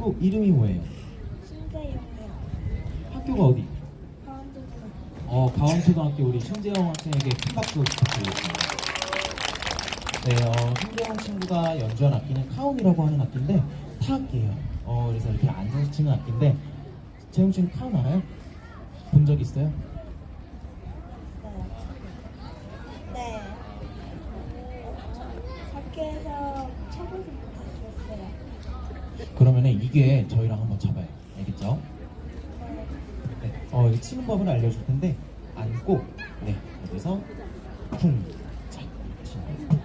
친구 이름이 뭐예요? 신재영이요. 학교가 어디? 가운데서 어, 가원초등학교 우리 신재영 학생에게 큰 박수 부탁드리겠습니다. 네, 어, 신재영 친구가 연주한 악기는 카운이라고 하는 악기인데 타악기예요. 어, 그래서 이렇게 앉아서 치는 악기인데 재영 씨는 카운 알아요? 본 적? 있어요. 네. 학교에서 쳐보지 못했었어요. 그러면은 이게 저희랑 한번 잡아요. 알겠죠? 네. 네, 어, 이 치는 법을 알려줄 텐데 앉고 네 여기서 쿵, 짝, 네.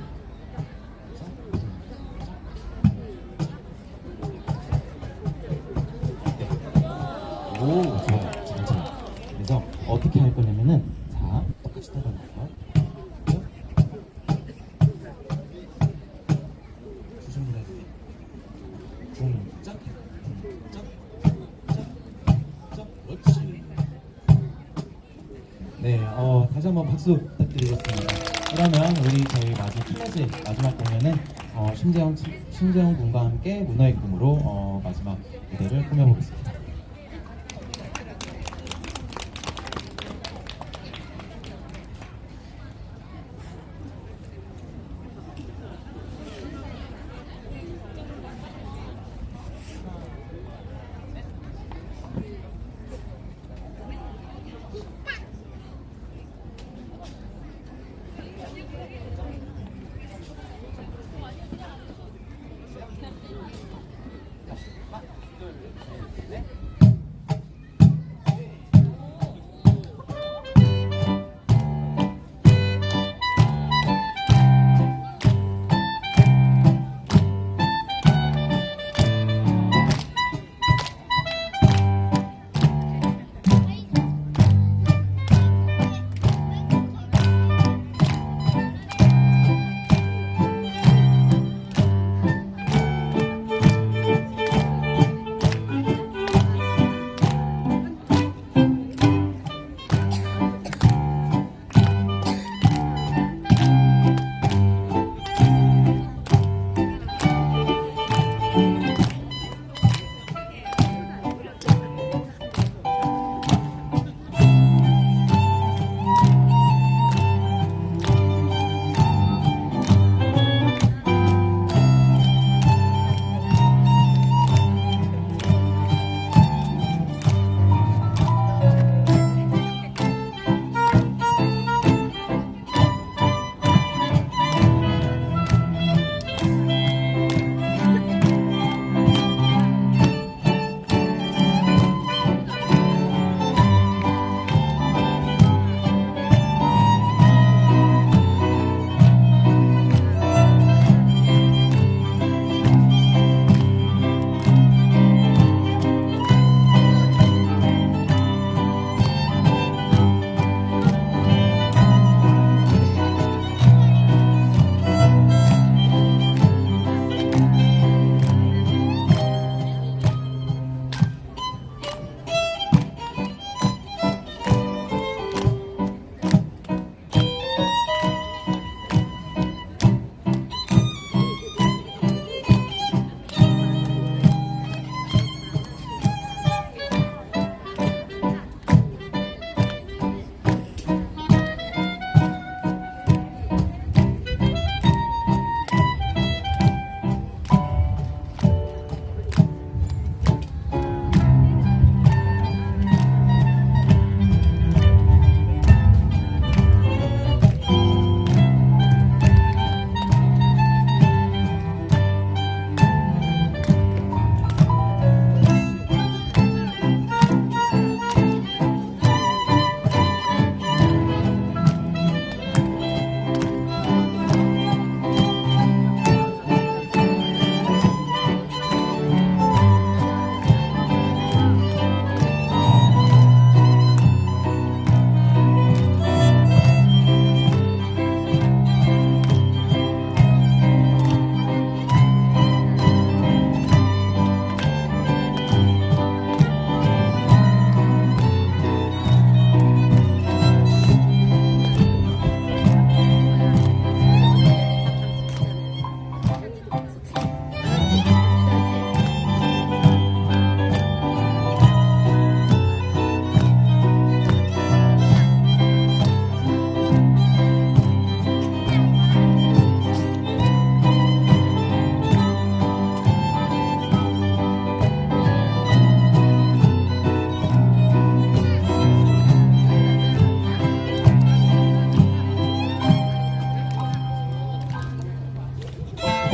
오, 좋아요. 잘 쳐요. 그래서 자, 똑같이 따라할게요. 주춤을 해도 네, 어, 다시 한번 박수 부탁드리겠습니다. 그러면 우리 저희 마지막 클래스 마지막 공연은 어, 신재영 치- 신재영 군과 함께 문화의 꿈으로 어, 마지막 무대를 꾸며보겠습니다.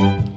네.